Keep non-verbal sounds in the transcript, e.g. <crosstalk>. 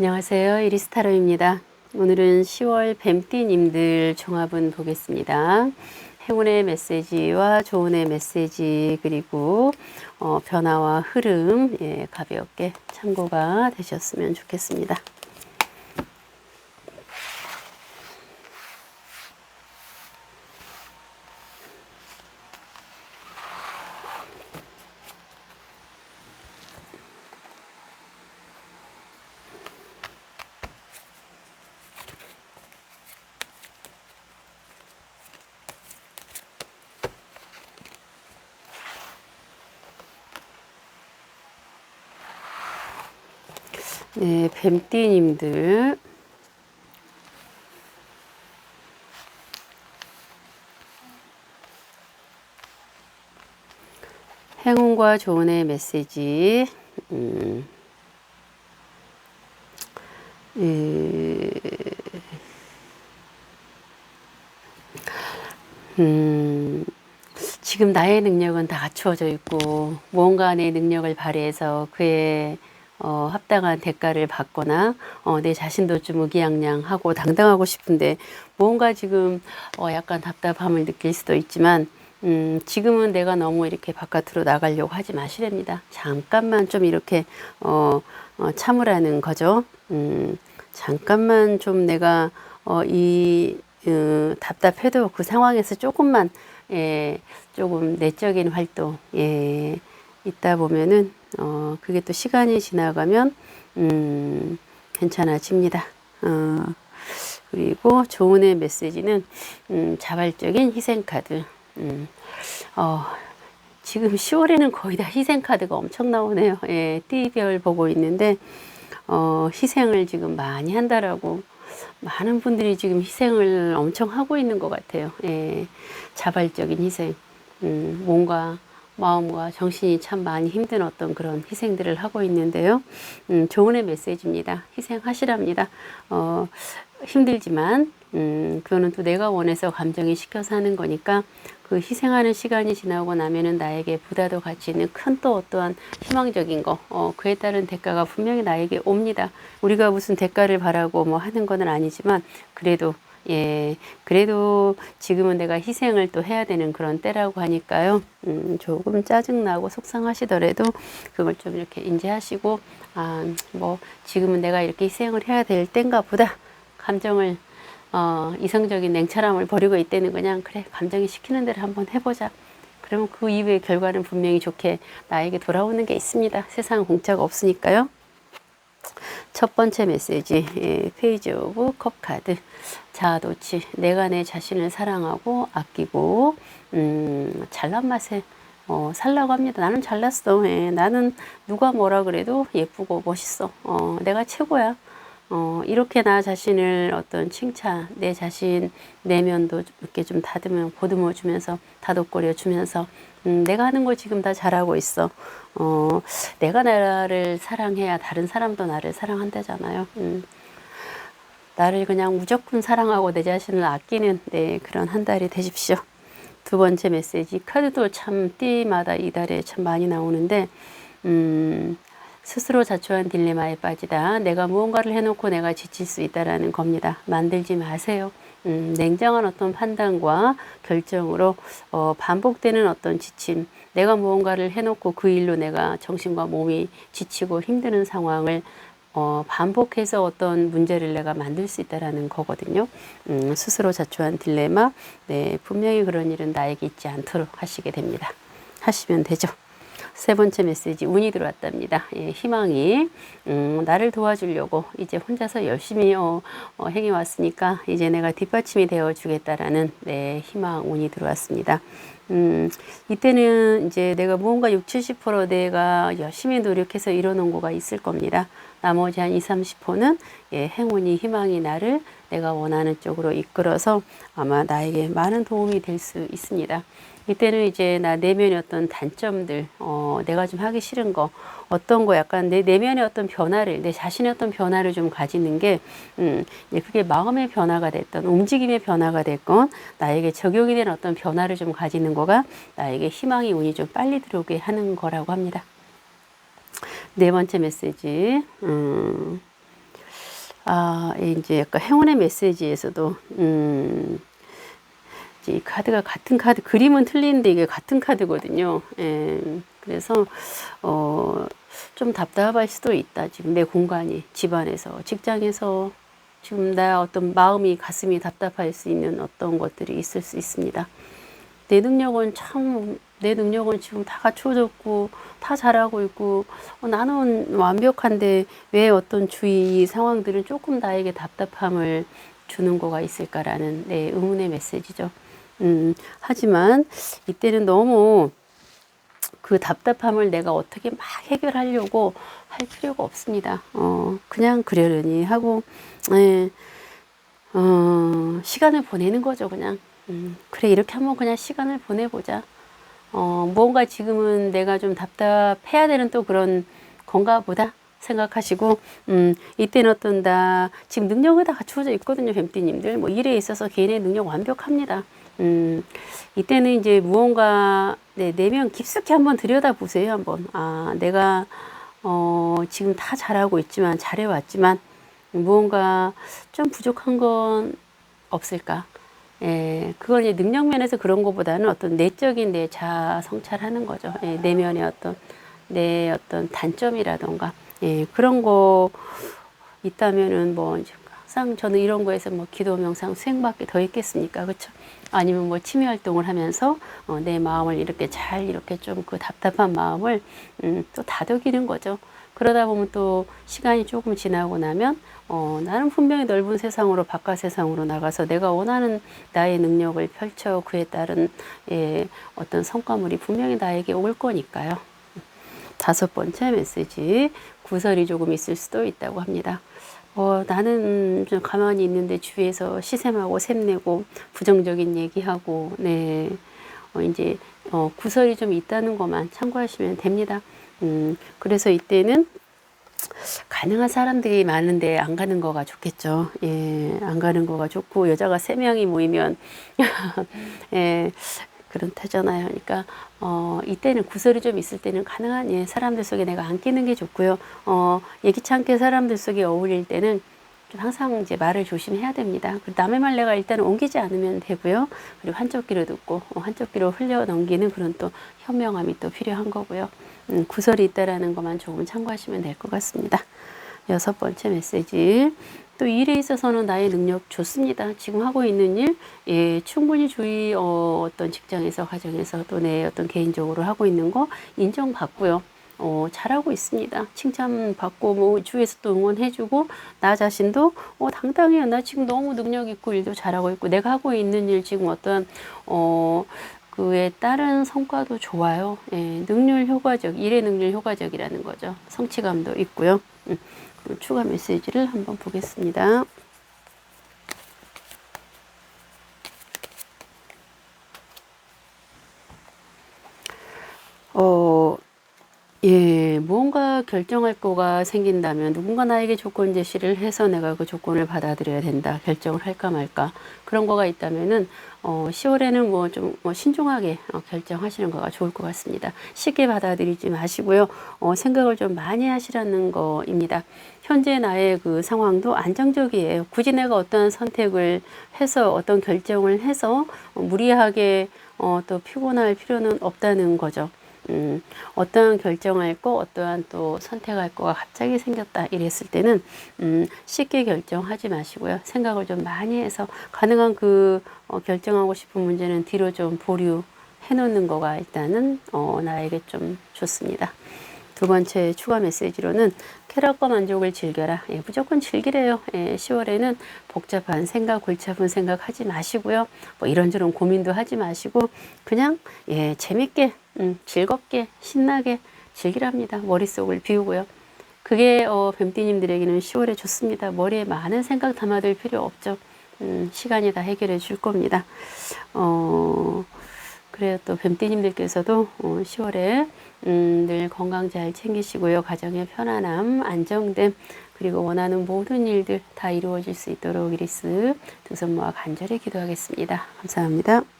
안녕하세요. 이리스타로입니다. 오늘은 10월 뱀띠님들 종합은 보겠습니다. 행운의 메시지와 조언의 메시지 그리고 어, 변화와 흐름 예, 가볍게 참고가 되셨으면 좋겠습니다. 네, 뱀띠님들. 행운과 조언의 메시지. 음, 예, 음, 지금 나의 능력은 다 갖추어져 있고 무언가 내 능력을 발휘해서 그의 어, 합당한 대가를 받거나 어, 내 자신도 좀 의기양양하고 당당하고 싶은데 뭔가 지금 어, 약간 답답함을 느낄 수도 있지만 음, 지금은 내가 너무 이렇게 바깥으로 나가려고 하지 마시랍니다. 잠깐만 좀 이렇게 어, 어, 참으라는 거죠. 음, 잠깐만 좀 내가 어, 이 어, 답답해도 그 상황에서 조금만 예, 조금 내적인 활동 예, 있다 보면은 어, 그게 또 시간이 지나가면 음, 괜찮아집니다. 어, 그리고 조언의 메시지는 음, 자발적인 희생 카드. 음, 어, 지금 10월에는 거의 다 희생 카드가 엄청 나오네요. 예, 띠별 보고 있는데 어, 희생을 지금 많이 한다라고 많은 분들이 지금 희생을 엄청 하고 있는 것 같아요. 예, 자발적인 희생. 음, 뭔가 마음과 정신이 참 많이 힘든 어떤 그런 희생들을 하고 있는데요. 음, 조언의 메시지입니다. 희생하시랍니다. 어, 힘들지만, 음, 그거는 또 내가 원해서 감정이 시켜서 하는 거니까 그 희생하는 시간이 지나고 나면은 나에게 보다도 가치 있는 큰 또 어떠한 희망적인 거, 어, 그에 따른 대가가 분명히 나에게 옵니다. 우리가 무슨 대가를 바라고 뭐 하는 건 아니지만 그래도 예, 그래도 지금은 내가 희생을 또 해야 되는 그런 때라고 하니까요. 음, 조금 짜증나고 속상하시더라도 그걸 좀 이렇게 인지하시고, 아, 뭐, 지금은 내가 이렇게 희생을 해야 될 때인가 보다. 감정을, 어, 이성적인 냉철함을 버리고 있다는 그냥, 그래, 감정이 시키는 대로 한번 해보자. 그러면 그 이후의 결과는 분명히 좋게 나에게 돌아오는 게 있습니다. 세상 공짜가 없으니까요. 첫 번째 메시지 예, 페이지 오브 컵 카드 자아도취 내가 내 자신을 사랑하고 아끼고 음, 잘난 맛에 어, 살라고 합니다. 나는 잘났어. 예, 나는 누가 뭐라 그래도 예쁘고 멋있어. 어, 내가 최고야. 어, 이렇게 나 자신을 어떤 칭찬, 내 자신 내면도 이렇게 좀 다듬어, 보듬어 주면서, 다독거려 주면서, 음, 내가 하는 걸 지금 다 잘하고 있어. 어, 내가 나를 사랑해야 다른 사람도 나를 사랑한다잖아요. 음, 나를 그냥 무조건 사랑하고 내 자신을 아끼는 네, 그런 한 달이 되십시오. 두 번째 메시지. 카드도 참 띠마다 이달에 참 많이 나오는데, 음, 스스로 자초한 딜레마에 빠지다. 내가 무언가를 해놓고 내가 지칠 수 있다라는 겁니다. 만들지 마세요. 음, 냉정한 어떤 판단과 결정으로 어, 반복되는 어떤 지침, 내가 무언가를 해놓고 그 일로 내가 정신과 몸이 지치고 힘드는 상황을 어, 반복해서 어떤 문제를 내가 만들 수 있다라는 거거든요. 음, 스스로 자초한 딜레마, 네, 분명히 그런 일은 나에게 있지 않도록 하시게 됩니다. 하시면 되죠. 세 번째 메시지 운이 들어왔답니다. 예, 희망이 음, 나를 도와주려고 이제 혼자서 열심히 어, 어, 행해 왔으니까 이제 내가 뒷받침이 되어 주겠다라는 네, 희망 운이 들어왔습니다. 음, 이때는 이제 내가 무언가 6, 70% 내가 열심히 노력해서 이뤄놓은 거가 있을 겁니다. 나머지 한 20, 30%는 예, 행운이 희망이 나를 내가 원하는 쪽으로 이끌어서 아마 나에게 많은 도움이 될 수 있습니다. 이때는 이제 나 내면의 어떤 단점들, 어, 내가 좀 하기 싫은 거, 어떤 거 약간 내 내면의 어떤 변화를, 내 자신의 어떤 변화를 좀 가지는 게, 음, 그게 마음의 변화가 됐던, 움직임의 변화가 됐건, 나에게 적용이 된 어떤 변화를 좀 가지는 거가 나에게 희망이 운이 좀 빨리 들어오게 하는 거라고 합니다. 네 번째 메시지, 음, 아, 이제 약간 행운의 메시지에서도, 음, 이 카드가 같은 카드, 그림은 틀리는데 이게 같은 카드거든요. 예, 그래서, 어, 좀 답답할 수도 있다. 지금 내 공간이, 집안에서, 직장에서, 지금 나 어떤 마음이, 가슴이 답답할 수 있는 어떤 것들이 있을 수 있습니다. 내 능력은 참, 내 능력은 지금 다 갖춰졌고, 다 잘하고 있고, 어, 나는 완벽한데 왜 어떤 주위 상황들은 조금 나에게 답답함을 주는 거가 있을까라는 네, 의문의 메시지죠. 음, 하지만 이때는 너무 그 답답함을 내가 어떻게 막 해결하려고 할 필요가 없습니다. 어, 그냥 그러려니 하고, 예, 어, 시간을 보내는 거죠, 그냥. 음, 그래, 이렇게 한번 그냥 시간을 보내보자. 어, 무언가 지금은 내가 좀 답답해야 되는 또 그런 건가 보다 생각하시고, 음, 이때는 어떤 다, 지금 능력이 다 갖추어져 있거든요, 뱀띠님들. 뭐 일에 있어서 개인의 능력 완벽합니다. 음, 이때는 이제 무언가, 네, 내면 깊숙이 한번 들여다 보세요, 한번. 아, 내가, 어, 지금 다 잘하고 있지만, 잘해 왔지만, 무언가 좀 부족한 건 없을까? 예, 그건 이제 능력 면에서 그런 것보다는 어떤 내적인 내 자아 성찰하는 거죠. 예, 내면의 어떤 내 어떤 단점이라던가 예, 그런 거 있다면은 뭐 이제 항상 저는 이런 거에서 뭐 기도 명상 수행밖에 더 있겠습니까, 그렇죠? 아니면 뭐 취미 활동을 하면서 어, 내 마음을 이렇게 잘 이렇게 좀 그 답답한 마음을 음, 또 다독이는 거죠. 그러다 보면 또 시간이 조금 지나고 나면 어, 나는 분명히 넓은 세상으로 바깥 세상으로 나가서 내가 원하는 나의 능력을 펼쳐 그에 따른 예, 어떤 성과물이 분명히 나에게 올 거니까요. 다섯 번째 메시지 구설이 조금 있을 수도 있다고 합니다. 어, 나는 좀 가만히 있는데 주위에서 시샘하고 샘내고 부정적인 얘기하고 네 어, 이제 어, 구설이 좀 있다는 것만 참고하시면 됩니다. 음, 그래서 이때는 가능한 사람들이 많은데 안 가는 거가 좋겠죠. 예, 안 가는 거가 좋고 여자가 세 명이 모이면 <laughs> 예, 그런 타잖아요. 그러니까 어, 이때는 구설이 좀 있을 때는 가능한 예, 사람들 속에 내가 안 끼는 게 좋고요. 어, 예기치 않게 사람들 속에 어울릴 때는 좀 항상 이제 말을 조심해야 됩니다. 그리고 남의 말 내가 일단 옮기지 않으면 되고요. 그리고 한쪽 귀로 듣고 어, 한쪽 귀로 흘려 넘기는 그런 또 현명함이 또 필요한 거고요. 음, 구설이 있다라는 것만 조금 참고하시면 될 것 같습니다. 여섯 번째 메시지. 또 일에 있어서는 나의 능력 좋습니다. 지금 하고 있는 일, 예, 충분히 주위 어, 어떤 직장에서, 가정에서 또 내 어떤 개인적으로 하고 있는 거 인정받고요. 어, 잘하고 있습니다. 칭찬받고, 뭐, 주위에서 또 응원해주고, 나 자신도, 어, 당당해요. 나 지금 너무 능력 있고, 일도 잘하고 있고, 내가 하고 있는 일 지금 어떤, 어, 그에 따른 성과도 좋아요. 예, 능률 효과적, 일의 능률 효과적이라는 거죠. 성취감도 있고요. 음, 추가 메시지를 한번 보겠습니다. 어, 예, 무 결정할 거가 생긴다면 누군가 나에게 조건 제시를 해서 내가 그 조건을 받아들여야 된다. 결정을 할까 말까. 그런 거가 있다면은 어, 10월에는 뭐 좀 뭐 신중하게 어, 결정하시는 거가 좋을 것 같습니다. 쉽게 받아들이지 마시고요. 어, 생각을 좀 많이 하시라는 거입니다. 현재 나의 그 상황도 안정적이에요. 굳이 내가 어떤 선택을 해서 어떤 결정을 해서 어, 무리하게 어, 또 피곤할 필요는 없다는 거죠. 음, 어떠한 결정할 거, 어떠한 또 선택할 거가 갑자기 생겼다 이랬을 때는 음, 쉽게 결정하지 마시고요. 생각을 좀 많이 해서 가능한 그 어, 결정하고 싶은 문제는 뒤로 좀 보류 해 놓는 거가 일단은 어, 나에게 좀 좋습니다. 두 번째 추가 메시지로는 쾌락과 만족을 즐겨라. 예, 무조건 즐기래요. 예, 10월에는 복잡한 생각, 골치 아픈 생각 하지 마시고요. 뭐 이런저런 고민도 하지 마시고 그냥 예, 재밌게, 음, 즐겁게, 신나게 즐기랍니다. 머릿속을 비우고요. 그게 어, 뱀띠님들에게는 10월에 좋습니다. 머리에 많은 생각 담아둘 필요 없죠. 음, 시간이 다 해결해 줄 겁니다. 어, 그래요. 또 뱀띠님들께서도 어, 10월에 음, 늘 건강 잘 챙기시고요. 가정의 편안함, 안정됨, 그리고 원하는 모든 일들 다 이루어질 수 있도록 이리스 두 손 모아 간절히 기도하겠습니다. 감사합니다.